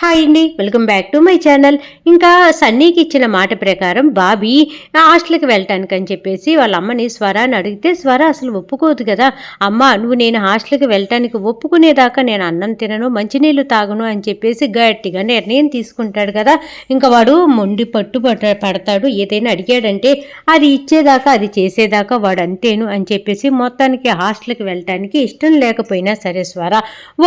Hi అండి welcome back to my channel. ఇంకా సన్నీకి ఇచ్చిన మాట ప్రకారం బాబీ హాస్టల్కి వెళ్ళటానికి అని చెప్పేసి వాళ్ళ అమ్మని స్వరాన్ని అడిగితే స్వర అసలు ఒప్పుకోదు కదా. అమ్మ నువ్వు నేను హాస్టల్కి వెళ్ళటానికి ఒప్పుకునేదాకా నేను అన్నం తినను మంచినీళ్ళు తాగను అని చెప్పేసి గట్టిగా నిర్ణయం తీసుకుంటాడు కదా. ఇంకా వాడు మొండి పట్టు పడతాడు. ఏదైనా అడిగాడంటే అది ఇచ్చేదాకా అది చేసేదాకా వాడు అంతేను అని చెప్పేసి మొత్తానికి హాస్టల్కి వెళ్ళటానికి ఇష్టం లేకపోయినా సరే స్వర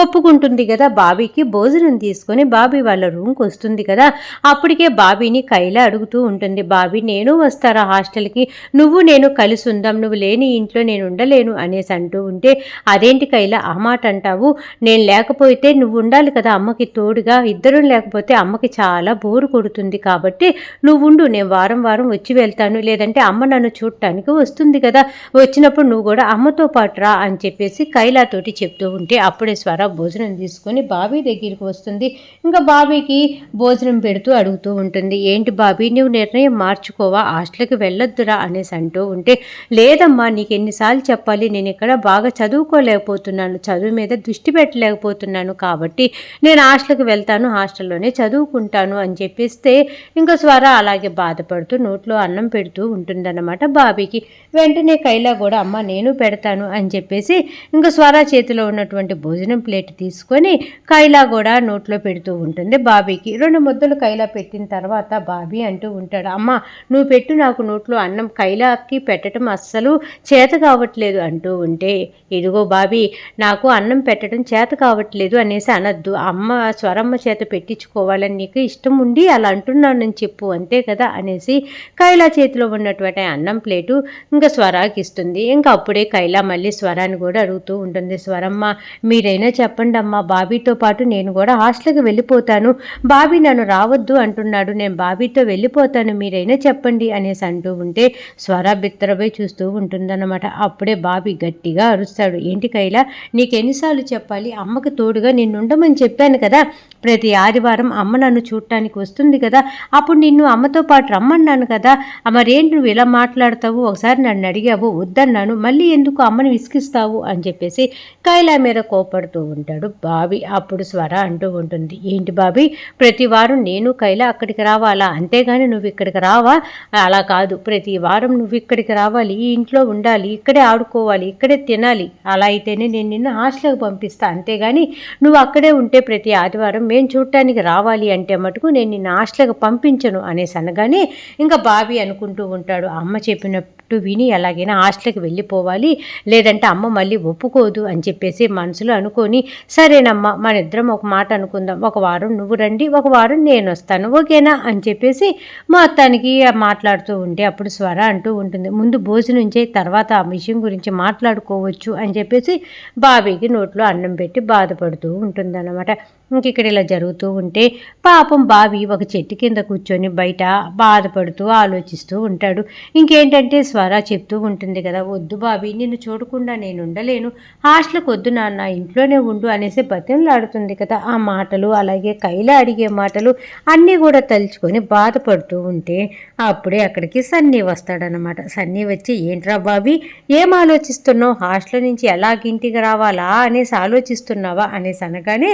ఒప్పుకుంటుంది కదా బాబీకి. భోజనం తీసుకొని బాబీ వాళ్ళ రూమ్కి వస్తుంది కదా అప్పటికే బాబీని కైలా అడుగుతూ ఉంటుంది. బాబీ నేను వస్తారా హాస్టల్కి? నువ్వు నేను కలిసి ఉందాం. నువ్వు లేని ఇంట్లో నేను ఉండలేను అనేసి అంటూ ఉంటే అదేంటి కైలా ఆ మాట అంటావు? నేను లేకపోతే నువ్వు ఉండాలి కదా అమ్మకి తోడుగా. ఇద్దరు లేకపోతే అమ్మకి చాలా బోరు కొడుతుంది కాబట్టి నువ్వు ఉండు. నేను వారం వారం వచ్చి వెళ్తాను. లేదంటే అమ్మ నన్ను చూడటానికి వస్తుంది కదా. వచ్చినప్పుడు నువ్వు కూడా అమ్మతో పాటు రా అని చెప్పేసి కైలాతోటి చెప్తూ ఉంటే అప్పుడే స్వర భోజనం తీసుకొని బాబీ దగ్గరికి వస్తుంది. ఇంకా బాబీకి భోజనం పెడుతూ అడుగుతూ ఉంటుంది. ఏంటి బాబీ నువ్వు నిర్ణయం మార్చుకోవా? హాస్టల్కి వెళ్ళొద్దురా అనేసి అంటూ ఉంటే లేదమ్మా నీకు ఎన్నిసార్లు చెప్పాలి. నేను ఇక్కడ బాగా చదువుకోలేకపోతున్నాను. చదువు మీద దృష్టి పెట్టలేకపోతున్నాను కాబట్టి నేను హాస్టల్కి వెళ్తాను హాస్టల్లోనే చదువుకుంటాను అని చెప్పిస్తే ఇంకా స్వర అలాగే బాధపడుతూ నోట్లో అన్నం పెడుతూ ఉంటుందన్నమాట బాబీకి. వెంటనే కైలా కూడా అమ్మ నేను పెడతాను అని చెప్పేసి ఇంకా స్వర చేతిలో ఉన్నటువంటి భోజనం ప్లేట్ తీసుకొని కైలా కూడా నోట్లో పెడుతూ ఉంటుంది. బాబీకి రెండు ముద్దలు కైలా పెట్టిన తర్వాత బాబీ అంటూ ఉంటాడు అమ్మ నువ్వు పెట్టు నాకు నోట్లో అన్నం కైలాకి పెట్టడం అస్సలు చేత కావట్లేదు అంటూ ఉంటే ఇదిగో బాబీ నాకు అన్నం పెట్టడం చేత కావట్లేదు అనేసి అనద్దు. అమ్మ స్వరమ్మ చేత పెట్టించుకోవాలని నీకు ఇష్టం ఉండి అలా అంటున్నానని చెప్పు అంతే కదా అనేసి కైలా చేతిలో ఉన్నటువంటి అన్నం ప్లేటు ఇంకా స్వరాకి ఇస్తుంది. ఇంకా అప్పుడే కైలా మళ్ళీ స్వరాన్ని కూడా అడుగుతూ ఉంటుంది. స్వరమ్మ మీరైనా చెప్పండి అమ్మా బాబీతో పాటు నేను కూడా హాస్టల్కి వెళ్ళిపోతాను. బాబీ నన్ను రావద్దు అంటున్నాడు. నేను బాబీతో వెళ్ళిపోతాను. మీరైనా చెప్పండి అనేసి అంటూ ఉంటే స్వర బిత్తరపై చూస్తూ ఉంటుందన్నమాట. అప్పుడే బాబీ గట్టిగా అరుస్తాడు. ఏంటి కైలా? నీకు ఎన్నిసార్లు చెప్పాలి? అమ్మకు తోడుగా నిన్ను ఉండమని చెప్పాను కదా. ప్రతి ఆదివారం అమ్మ నన్ను చూడటానికి వస్తుంది కదా. అప్పుడు నిన్ను అమ్మతో పాటు రమ్మన్నాను కదా. మరేంటి నువ్వు ఇలా మాట్లాడతావు? ఒకసారి నన్ను అడిగావు. వద్దన్నాను. మళ్ళీ ఎందుకు అమ్మని విసిగిస్తావు? అని చెప్పేసి కైలా మీద కోపడుతూ ఉంటాడు బావి అప్పుడు స్వర అంటూ ఉంటుంది. ఏంటి బాబీ? ప్రతి వారం నేను కైలా అక్కడికి రావాలా? అంతేగాని నువ్వు ఇక్కడికి రావా? అలా కాదు. ప్రతి వారం నువ్వు ఇక్కడికి రావాలి. ఈ ఇంట్లో ఉండాలి. ఇక్కడే ఆడుకోవాలి. ఇక్కడే తినాలి. అలా అయితేనే నేను నిన్ను హాస్టల్కి పంపిస్తా. అంతేగాని నువ్వు అక్కడే ఉంటే ప్రతి ఆదివారం మేము చూడటానికి రావాలి అంటే మటుకు నేను నిన్ను హాస్టల్కి పంపించను అనేసి అనగానే ఇంకా బాబీ అనుకుంటూ ఉంటాడు. అమ్మ చెప్పినట్టు విని ఎలాగైనా హాస్టల్కి వెళ్ళిపోవాలి. లేదంటే అమ్మ మళ్ళీ ఒప్పుకోదు అని చెప్పేసి మనసులో అనుకొని సరేనమ్మా మన ఇద్దరం ఒక మాట అనుకుందాం. ఒక వారం నువ్వు రండి ఒక వారం నేను వస్తాను ఓకేనా? అని చెప్పేసి మొత్తానికి మాట్లాడుతూ ఉంటే అప్పుడు స్వర అంటూ ఉంటుంది. ముందు భోజనం చేయి తర్వాత ఆ విషయం గురించి మాట్లాడుకోవచ్చు అని చెప్పేసి బాబీకి నోట్లో అన్నం పెట్టి బాధపడుతూ ఉంటుందన్నమాట. ఇంక ఇక్కడ ఇలా జరుగుతూ ఉంటే పాపం బావి ఒక చెట్టు కింద కూర్చొని బయట బాధపడుతూ ఆలోచిస్తూ ఉంటాడు. ఇంకేంటంటే స్వర చెప్తూ ఉంటుంది కదా వద్దు బావి నిన్ను చూడకుండా నేను ఉండలేను. హాస్టల్కి వద్దు నాన్న ఇంట్లోనే ఉండు అనేసి బతిమలాడుతుంది కదా ఆ మాటలు అలా అలాగే కైలా అడిగే మాటలు అన్నీ కూడా తలుచుకొని బాధపడుతూ ఉంటే అప్పుడే అక్కడికి సన్నీ వస్తాడనమాట సన్నీ వచ్చి ఏంట్రా బాబీ ఏం ఆలోచిస్తున్నావు? హాస్టల్ నుంచి ఎలాగింటికి రావాలా అనేసి ఆలోచిస్తున్నావా? అనేసి అనగానే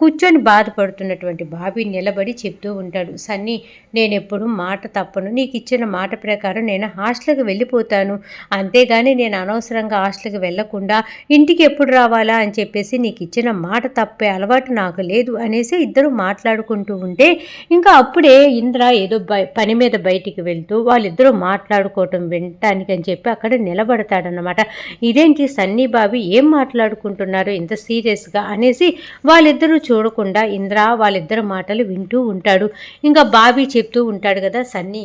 కూర్చొని బాధపడుతున్నటువంటి బాబీ నిలబడి చెప్తూ ఉంటాడు. సన్నీ నేను ఎప్పుడు మాట తప్పను. నీకు ఇచ్చిన మాట ప్రకారం నేను హాస్టల్కి వెళ్ళిపోతాను. అంతేగాని నేను అనవసరంగా హాస్టల్కి వెళ్ళకుండా ఇంటికి ఎప్పుడు రావాలా అని చెప్పేసి నీకు ఇచ్చిన మాట తప్పే అలవాటు నాకు లేదు అనేసి ఇద్దరు మాట్లాడుకుంటూ ఉంటే ఇంకా అప్పుడే ఇంద్ర ఏదో పని మీద బయటికి వెళ్తూ వాళ్ళిద్దరూ మాట్లాడుకోవటం వినటానికి అని చెప్పి అక్కడ నిలబడతాడనమాట ఇదేంటి సన్నీ బాబి ఏం మాట్లాడుకుంటున్నారు ఇంత సీరియస్గా అనేసి వాళ్ళిద్దరూ చూడకుండా ఇంద్ర వాళ్ళిద్దరు మాటలు వింటూ ఉంటాడు. ఇంకా బాబీ చెప్తూ ఉంటాడు కదా సన్నీ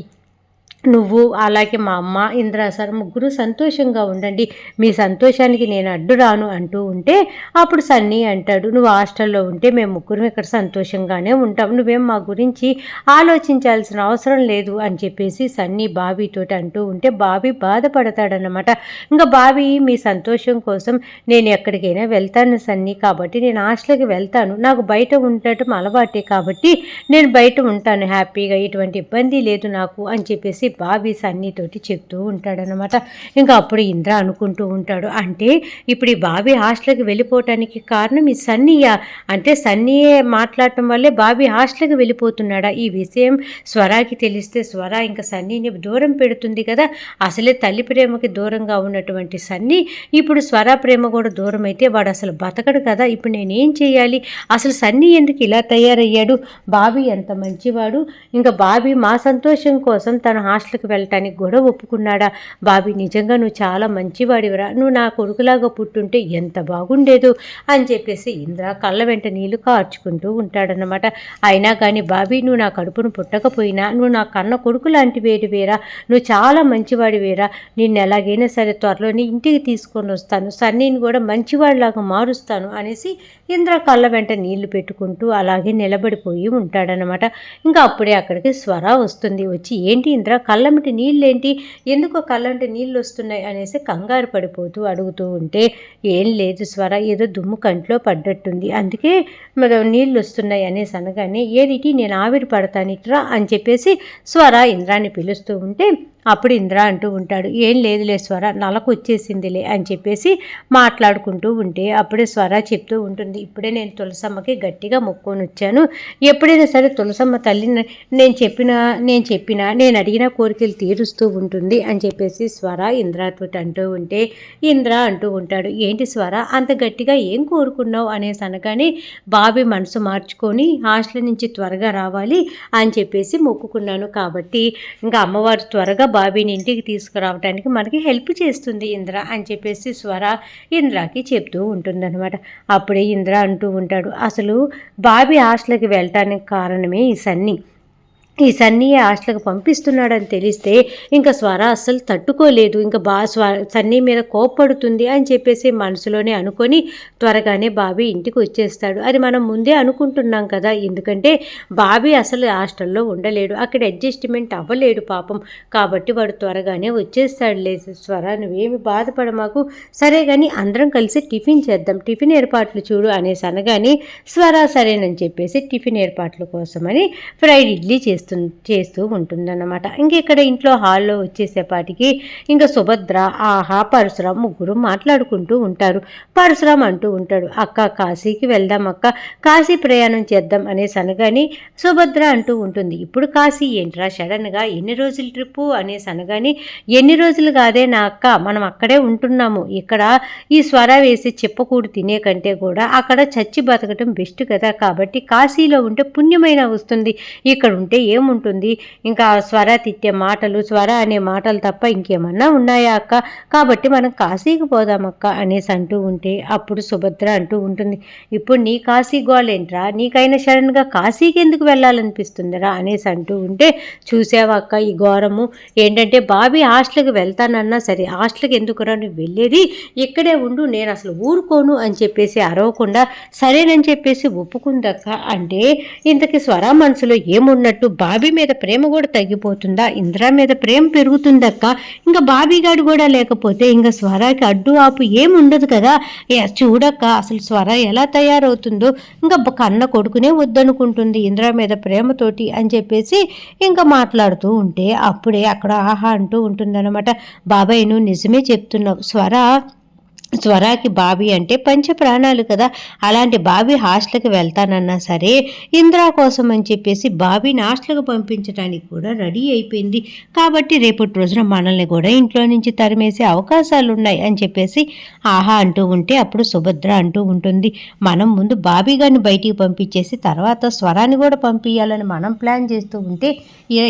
నువ్వు అలాగే మా అమ్మ ఇంద్ర సార్ ముగ్గురు సంతోషంగా ఉండండి. మీ సంతోషానికి నేను అడ్డు రాను అంటూ ఉంటే అప్పుడు సన్నీ అంటాడు నువ్వు హాస్టల్లో ఉంటే మేము ముగ్గురం ఇక్కడ సంతోషంగానే ఉంటాం. నువ్వేం మా గురించి ఆలోచించాల్సిన అవసరం లేదు అని చెప్పేసి సన్నీ బాబీతోటి అంటూ ఉంటే బాబీ బాధపడతాడనమాట ఇంకా బాబీ మీ సంతోషం కోసం నేను ఎక్కడికైనా వెళ్తాను సన్నీ. కాబట్టి నేను హాస్టల్కి వెళ్తాను. నాకు బయట ఉండటం అలవాటే కాబట్టి నేను బయట ఉంటాను. హ్యాపీగా ఎటువంటి ఇబ్బంది లేదు నాకు అని చెప్పేసి బాబీస్ సన్నీతోటి చెప్తూ ఉంటాడనమాట ఇంకా అప్పుడు ఇంద్ర అనుకుంటూ ఉంటాడు అంటే ఇప్పుడు ఈ బాబీ హాస్టల్కి వెళ్ళిపోవటానికి కారణం ఈ సన్నీయ? అంటే సన్నీయే మాట్లాడటం వల్లే బాబీ హాస్టల్కి వెళ్ళిపోతున్నాడా? ఈ విషయం స్వరాకి తెలిస్తే స్వర ఇంకా సన్నీని దూరం పెడుతుంది కదా? అసలే తల్లి ప్రేమకి దూరంగా ఉన్నటువంటి సన్నీ ఇప్పుడు స్వర ప్రేమ కూడా దూరం అయితే వాడు అసలు బతకడు కదా? ఇప్పుడు నేనేం చేయాలి? అసలు సన్నీ ఎందుకు ఇలా తయారయ్యాడు? బాబీ ఎంత మంచివాడు? ఇంకా బాబీ మా సంతోషం కోసం తన హాస్టల్కి వెళ్ళటానికి కూడా ఒప్పుకున్నాడా? బాబీ నిజంగా నువ్వు చాలా మంచివాడివరా. నువ్వు నా కొడుకులాగా పుట్టుంటే ఎంత బాగుండేదు అని చెప్పేసి ఇంద్ర కళ్ళ వెంట నీళ్ళు కార్చుకుంటూ ఉంటాడనమాట అయినా కానీ బాబీ నువ్వు నా కడుపును పుట్టకపోయినా నువ్వు నా కన్న కొడుకు లాంటి వేడి వేరా నువ్వు చాలా మంచివాడి వేరా నిన్ను ఎలాగైనా సరే త్వరలోనే ఇంటికి తీసుకొని వస్తాను. సన్నీని కూడా మంచివాడిలాగా మారుస్తాను అనేసి ఇంద్ర కళ్ళ వెంట నీళ్ళు పెట్టుకుంటూ అలాగే నిలబడిపోయి ఉంటాడనమాట ఇంకా అప్పుడే అక్కడికి స్వర వస్తుంది. వచ్చి ఏంటి ఇంద్ర కళ్ళమిటి నీళ్ళేంటి? ఎందుకో కళ్ళంటి నీళ్ళు వస్తున్నాయి అనేసి కంగారు పడిపోతూ అడుగుతూ ఉంటే ఏం లేదు స్వర ఏదో దుమ్ము కంట్లో పడ్డట్టుంది. అందుకే నీళ్ళు వస్తున్నాయి అనేసి అనగానే ఏదిటి నేను ఆవిరి పడతాను ఇట్రా అని చెప్పేసి స్వర ఇంద్రాన్ని పిలుస్తూ ఉంటే అప్పుడు ఇంద్ర అంటూ ఉంటాడు ఏం లేదులే స్వర నలకు వచ్చేసిందిలే అని చెప్పేసి మాట్లాడుకుంటూ ఉంటే అప్పుడే స్వర చెప్తూ ఉంటుంది ఇప్పుడే నేను తులసమ్మకి గట్టిగా మొక్కుని వచ్చాను ఎప్పుడైనా సరే తులసమ్మ తల్లిని నేను చెప్పిన నేను చెప్పిన నేను అడిగిన కోరికలు తీరుస్తూ ఉంటుంది అని చెప్పేసి స్వర ఇంద్రతో అంటూ ఉంటే ఇంద్ర అంటూ ఉంటాడు ఏంటి స్వర అంత గట్టిగా ఏం కోరుకున్నావు? అనేసి అనగానే బాబీ మనసు మార్చుకొని హాస్టల్ నుంచి త్వరగా రావాలి అని చెప్పేసి మొక్కుకున్నాను కాబట్టి ఇంకా అమ్మవారు త్వరగా బాబీని ఇంటికి తీసుకురావడానికి మనకి హెల్ప్ చేస్తుంది ఇంద్ర అని చెప్పేసి స్వర ఇంద్రాకి చెప్తూ ఉంటుందన్నమాట. అప్పుడే ఇంద్ర అంటూ ఉంటాడు అసలు బాబీ హాస్టల్కి వెళ్ళటానికి కారణమే ఈ సన్నీ. ఈ సన్నీయే హాస్టల్కి పంపిస్తున్నాడని తెలిస్తే ఇంకా స్వర అస్సలు తట్టుకోలేదు. ఇంకా బా స్వ సన్నీ మీద కోప్పడుతుంది అని చెప్పేసి మనసులోనే అనుకొని త్వరగానే బాబీ ఇంటికి వచ్చేస్తాడు. అది మనం ముందే అనుకుంటున్నాం కదా. ఎందుకంటే బాబీ అసలు హాస్టల్లో ఉండలేడు. అక్కడ అడ్జస్ట్మెంట్ అవ్వలేడు పాపం. కాబట్టి వాడు త్వరగానే వచ్చేస్తాడు లేదు స్వర. నువ్వేమి బాధపడ మాకు సరే కానీ అందరం కలిసి టిఫిన్ చేద్దాం. టిఫిన్ ఏర్పాట్లు చూడు అనేసి అనగానే స్వర సరేనని చెప్పేసి టిఫిన్ ఏర్పాట్ల కోసమని ఫ్రైడ్ ఇడ్లీ చేస్తాం చేస్తు చేస్తూ ఉంటుందన్నమాట. ఇంక ఇక్కడ ఇంట్లో హాల్లో వచ్చేసేపాటికి ఇంకా సుభద్ర ఆహా పరశురాం ముగ్గురు మాట్లాడుకుంటూ ఉంటారు. పరశురాం అంటూ ఉంటాడు అక్క కాశీకి వెళ్దాం అక్క కాశీ ప్రయాణం చేద్దాం అనేసి అనగాని సుభద్ర అంటూ ఉంటుంది. ఇప్పుడు కాశీ ఏంట్రా సడన్గా ఎన్ని రోజుల ట్రిప్పు అనేసి అనగాని ఎన్ని రోజులు కాదే నా అక్క మనం అక్కడే ఉంటున్నాము. ఇక్కడ ఈ స్వర వేసి చెప్పకూడు తినే కంటే కూడా అక్కడ చచ్చి బతకటం బెస్ట్ కదా. కాబట్టి కాశీలో ఉంటే పుణ్యమైన వస్తుంది. ఇక్కడ ఉంటే ఏముంటుంది? ఇంకా స్వర తిట్టే మాటలు స్వర అనే మాటలు తప్ప ఇంకేమన్నా ఉన్నాయా అక్క? కాబట్టి మనం కాశీకి పోదాం అక్క అనేసి అంటూ ఉంటే అప్పుడు సుభద్ర అంటూ ఉంటుంది. ఇప్పుడు నీ కాశీ గోలేంట్రా నీకైనా సడన్గా కాశీకి ఎందుకు వెళ్ళాలనిపిస్తుందిరా అనేసి అంటూ ఉంటే చూసావా అక్క ఈ ఘోరము? ఏంటంటే బాబీ హాస్టల్కి వెళ్తానన్నా సరే హాస్టల్కి ఎందుకురా నువ్వు వెళ్ళేది? ఇక్కడే ఉండు నేను అసలు ఊరుకోను అని చెప్పేసి అరవకుండా సరేనని చెప్పేసి ఒప్పుకుందక్క అంటే ఇంతకి స్వర మనసులో ఏమున్నట్టు బాబీ మీద ప్రేమ కూడా తగ్గిపోతుందా? ఇందిరా మీద ప్రేమ పెరుగుతుందక్క. ఇంకా బాబీగాడు కూడా లేకపోతే ఇంకా స్వరాకి అడ్డు ఆపు ఏముండదు కదా? చూడక్క అసలు స్వర ఎలా తయారవుతుందో? ఇంకా కన్న కొడుకునే వద్దనుకుంటుంది ఇందిరా మీద ప్రేమతోటి అని చెప్పేసి ఇంకా మాట్లాడుతూ ఉంటే అప్పుడే అక్కడ ఆహా అంటూ ఉంటుందన్నమాట. బాబాయ్ నువ్వు నిజమే చెప్తున్నావు. స్వర స్వరాకి బాబీ అంటే పంచ ప్రాణాలు కదా. అలాంటి బాబీ హాస్టల్కి వెళ్తానన్నా సరే ఇందిరా కోసం అని చెప్పేసి బాబీని హాస్టల్కి పంపించడానికి కూడా రెడీ అయిపోయింది. కాబట్టి రేపటి రోజున మనల్ని కూడా ఇంట్లో నుంచి తరిమేసే అవకాశాలు ఉన్నాయి అని చెప్పేసి ఆహా అంటూ ఉంటే అప్పుడు సుభద్ర అంటూ ఉంటుంది. మనం ముందు బాబీ గారిని బయటికి పంపించేసి తర్వాత స్వరాన్ని కూడా పంపించాలని మనం ప్లాన్ చేస్తూ ఉంటే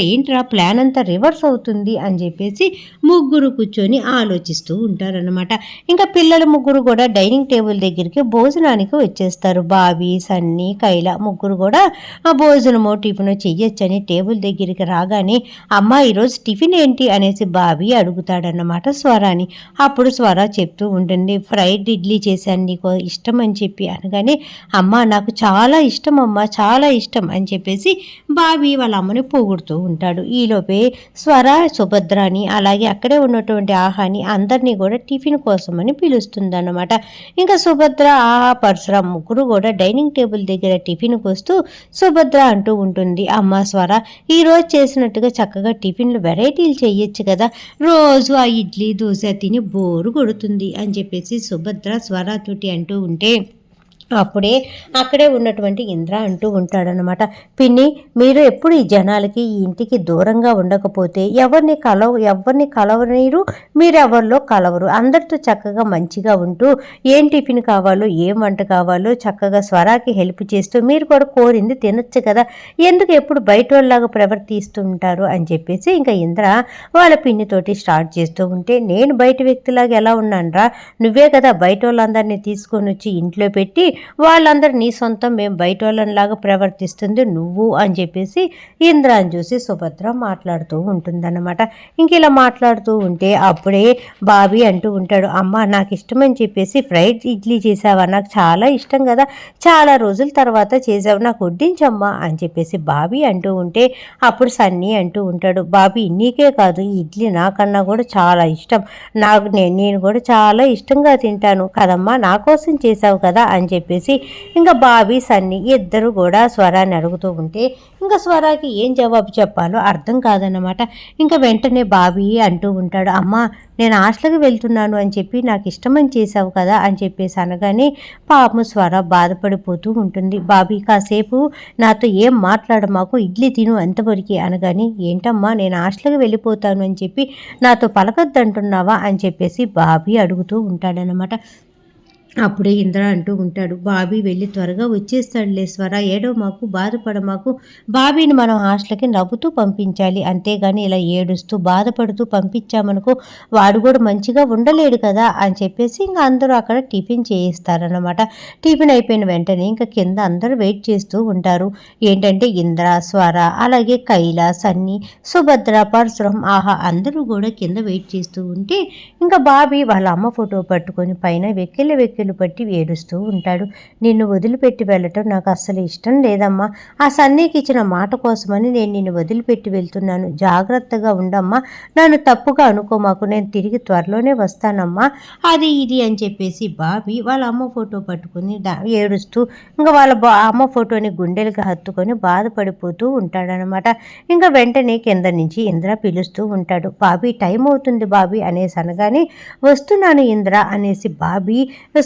ఏంట్రా ప్లాన్ అంతా రివర్స్ అవుతుంది అని చెప్పేసి ముగ్గురు కూర్చొని ఆలోచిస్తూ ఉంటారనమాట ఇంకా పిల్లలు ముగ్గురు కూడా డైనింగ్ టేబుల్ దగ్గరికి భోజనానికి వచ్చేస్తారు. బాబీ సన్నీ కైల ముగ్గురు కూడా ఆ భోజనము టిఫిన్ చెయ్యొచ్చని టేబుల్ దగ్గరికి రాగానే అమ్మ ఈరోజు టిఫిన్ ఏంటి? అనేసి బాబీ అడుగుతాడన్నమాట స్వరాని. అప్పుడు స్వర చెప్తూ ఉంటుంది ఫ్రైడ్ ఇడ్లీ చేశాను నీకు ఇష్టం అని చెప్పి అనగానే అమ్మ నాకు చాలా ఇష్టం అమ్మ చాలా ఇష్టం అని చెప్పేసి బాబీ వాళ్ళ అమ్మని పోగొడుతూ ఉంటాడు. ఈలోపే స్వర సుభద్రాని అలాగే అక్కడే ఉన్నటువంటి ఆహాని అందరినీ కూడా టిఫిన్ కోసమని పిలుస్తారు పిలుస్తుందన్నమాట ఇంకా సుభద్ర ఆహా పరశురాం ముగ్గురు కూడా డైనింగ్ టేబుల్ దగ్గర టిఫిన్కి వస్తూ సుభద్ర అంటూ ఉంటుంది అమ్మ స్వర ఈ రోజు చేసినట్టుగా చక్కగా టిఫిన్లు వెరైటీలు చేయొచ్చు కదా. రోజు ఆ ఇడ్లీ దోశ తిని బోరు కొడుతుంది అని చెప్పేసి సుభద్ర స్వరతోటి అంటూ ఉంటే అప్పుడే అక్కడే ఉన్నటువంటి ఇంద్ర అంటూ ఉంటాడనమాట పిన్ని మీరు ఎప్పుడు ఈ జనాలకి ఈ ఇంటికి దూరంగా ఉండకపోతే ఎవరిని కలవ ఎవరిని కలవనీరు? మీరు ఎవరిలో కలవరు? అందరితో చక్కగా మంచిగా ఉంటూ ఏం టిఫిన్ కావాలో ఏం వంట కావాలో చక్కగా స్వరాకి హెల్ప్ చేస్తూ మీరు కూడా కోరింది తినొచ్చు కదా. ఎందుకు ఎప్పుడు బయట వాళ్ళలాగా ప్రవర్తిస్తూ ఉంటారు అని చెప్పేసి ఇంకా ఇంద్ర వాళ్ళ పిన్నితోటి స్టార్ట్ చేస్తూ ఉంటే నేను బయట వ్యక్తిలాగా ఎలా ఉన్నానరా? నువ్వే కదా బయట వాళ్ళందరినీ తీసుకొని వచ్చి ఇంట్లో పెట్టి వాళ్ళందరూ నీ సొంతం మేము బయట వాళ్ళనిలాగా ప్రవర్తిస్తుంది నువ్వు అని చెప్పేసి ఇంద్రాన్ని చూసి సుభద్ర మాట్లాడుతూ ఉంటుందన్నమాట. ఇంక ఇలా మాట్లాడుతూ ఉంటే అప్పుడే బాబీ అంటూ ఉంటాడు అమ్మ నాకు ఇష్టమని చెప్పేసి ఫ్రైడ్ ఇడ్లీ చేసావా? నాకు చాలా ఇష్టం కదా చాలా రోజుల తర్వాత చేసావు నాకు వడ్డించమ్మా అని చెప్పేసి బాబీ అంటూ ఉంటే అప్పుడు సన్నీ అంటూ ఉంటాడు బాబీ నీకే కాదు ఇడ్లీ నాకన్నా కూడా చాలా ఇష్టం నాకు నేను కూడా చాలా ఇష్టంగా తింటాను కదమ్మా నా కోసం చేసావు కదా అని చెప్పి చెప్పేసి ఇంకా బాబీ సన్నీ ఇద్దరు కూడా స్వరాన్ని అడుగుతూ ఉంటే ఇంకా స్వరాకి ఏం జవాబు చెప్పాలో అర్థం కాదన్నమాట. ఇంకా వెంటనే బాబీ అంటూ ఉంటాడు అమ్మ నేను హాస్టల్కి వెళ్తున్నాను అని చెప్పి నాకు ఇష్టమని చేశావు కదా అని చెప్పేసి అనగానే పాపం స్వర బాధపడిపోతూ ఉంటుంది. బాబీ కాసేపు నాతో ఏం మాట్లాడ మాకు ఇడ్లీ తిను అంతవరకు అనగానే ఏంటమ్మా నేను హాస్టల్కి వెళ్ళిపోతాను అని చెప్పి నాతో పలకద్దంటున్నావా అని చెప్పేసి బాబీ అడుగుతూ ఉంటాడనమాట అప్పుడే ఇంద్ర అంటూ ఉంటాడు బాబీ వెళ్ళి త్వరగా వచ్చేస్తాడులే స్వర ఏడో మాకు బాధపడ మాకు బాబీని మనం హాస్టల్కి నవ్వుతూ పంపించాలి. అంతేగాని ఇలా ఏడుస్తూ బాధపడుతూ పంపించామనుకో వాడు కూడా మంచిగా ఉండలేడు కదా అని చెప్పేసి ఇంకా అందరూ అక్కడ టిఫిన్ చేయిస్తారనమాట టిఫిన్ అయిపోయిన వెంటనే ఇంకా కింద అందరూ వెయిట్ చేస్తూ ఉంటారు. ఏంటంటే ఇంద్ర స్వర అలాగే కైలాస్ అన్ని సుభద్ర పరశురం ఆహా అందరూ కూడా కింద వెయిట్ చేస్తూ ఉంటే ఇంకా బాబీ వాళ్ళ అమ్మ ఫోటో పట్టుకొని పైన వెక్కిలి వెక్కిలి చేతులు పట్టి ఏడుస్తూ ఉంటాడు. నిన్ను వదిలిపెట్టి వెళ్ళటం నాకు అస్సలు ఇష్టం లేదమ్మా. ఆ సన్నీకి ఇచ్చిన మాట కోసమని నేను నిన్ను వదిలిపెట్టి వెళ్తున్నాను. జాగ్రత్తగా ఉండమ్మా. నన్ను తప్పుగా అనుకోమాకు నేను తిరిగి త్వరలోనే వస్తానమ్మా. అది ఇది అని చెప్పేసి బాబీ వాళ్ళ అమ్మ ఫోటో పట్టుకుని ఏడుస్తూ ఇంకా వాళ్ళ అమ్మ ఫోటోని గుండెలుగా హత్తుకొని బాధపడిపోతూ ఉంటాడనమాట. ఇంకా వెంటనే కింద నుంచి ఇంద్ర పిలుస్తూ ఉంటాడు. బాబీ టైం అవుతుంది బాబీ అనేసి అనగానే వస్తున్నాను ఇంద్ర అనేసి బాబీ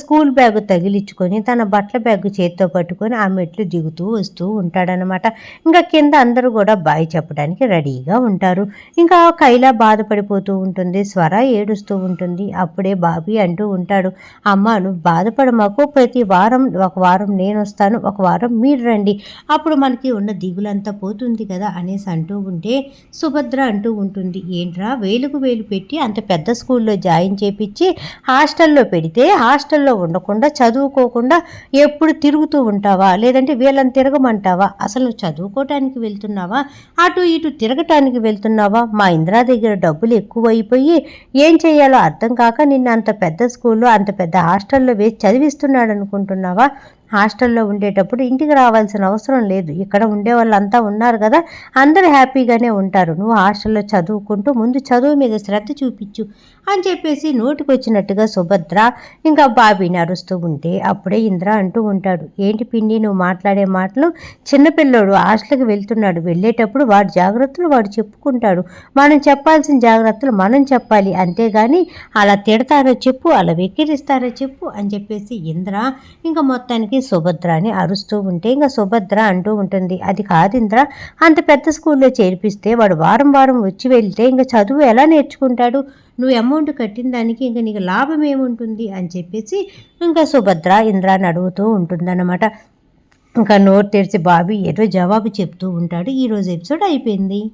స్కూల్ బ్యాగ్ తగిలించుకొని తన బట్టల బ్యాగ్ చేతితో పట్టుకొని ఆ మెట్లు దిగుతూ వస్తూ ఉంటాడనమాట ఇంకా కింద అందరూ కూడా బాయ్ చెప్పడానికి రెడీగా ఉంటారు. ఇంకా కైలా బాధపడిపోతూ ఉంటుంది. స్వర ఏడుస్తూ ఉంటుంది. అప్పుడే బాబీ అంటూ ఉంటాడు అమ్మ నువ్వు బాధపడమాకు. ప్రతి వారం ఒక వారం నేను వస్తాను. ఒక వారం మీరు రండి. అప్పుడు మనకి ఉన్న దిగులంతా పోతుంది కదా అనేసి అంటూ ఉంటే సుభద్ర అంటూ ఉంటుంది. ఏంట్రా వేలుకు వేలు పెట్టి అంత పెద్ద స్కూల్లో జాయిన్ చేపించి హాస్టల్లో పెడితే హాస్టల్లో ఉండకుండా చదువుకోకుండా ఎప్పుడు తిరుగుతూ ఉంటావా? లేదంటే వీళ్ళని తిరగమంటావా? అసలు చదువుకోవటానికి వెళ్తున్నావా? అటు ఇటు తిరగటానికి వెళ్తున్నావా? మా ఇందిరా దగ్గర డబ్బులు ఎక్కువైపోయి ఏం చేయాలో అర్థం కాక నిన్న అంత పెద్ద స్కూల్లో అంత పెద్ద హాస్టల్లో వేసి చదివిస్తున్నాడు అనుకుంటున్నావా హాస్టల్లో ఉండేటప్పుడు ఇంటికి రావాల్సిన అవసరం లేదు. ఇక్కడ ఉండే వాళ్ళంతా ఉన్నారు కదా అందరూ హ్యాపీగానే ఉంటారు. నువ్వు హాస్టల్లో చదువుకుంటూ ముందు చదువు మీద శ్రద్ధ చూపించు అని చెప్పేసి నోటికి వచ్చినట్టుగా సుభద్ర ఇంకా బాబీని అరుస్తూ ఉంటే అప్పుడే ఇంద్ర అంటూ ఉంటాడు ఏంటి పిండి నువ్వు మాట్లాడే మాటలు? చిన్నపిల్లోడు హాస్టల్కి వెళ్తున్నాడు. వెళ్ళేటప్పుడు వాడు జాగ్రత్తలు వాడు చెప్పుకుంటాడు. మనం చెప్పాల్సిన జాగ్రత్తలు మనం చెప్పాలి. అంతేగాని అలా తిడతారో చెప్పు అలా వెక్కిరిస్తారో చెప్పు అని చెప్పేసి ఇంద్ర ఇంకా మొత్తానికి సుభద్ర అని అరుస్తూ ఉంటే ఇంకా సుభద్ర అంటూ ఉంటుంది. అది కాదు ఇంద్ర అంత పెద్ద స్కూల్లో చేర్పిస్తే వాడు వారం వారం వచ్చి వెళ్తే ఇంకా చదువు ఎలా నేర్చుకుంటాడు? నువ్వు అమౌంట్ కట్టిన దానికి ఇంకా నీకు లాభం ఏముంటుంది? అని చెప్పేసి ఇంకా సుభద్ర ఇంద్రాన్ని అడుగుతూ ఉంటుందన్నమాట. ఇంకా నోరు తెరిచి బాబీ ఏదో జవాబు చెప్తూ ఉంటాడు. ఈరోజు ఎపిసోడ్ అయిపోయింది.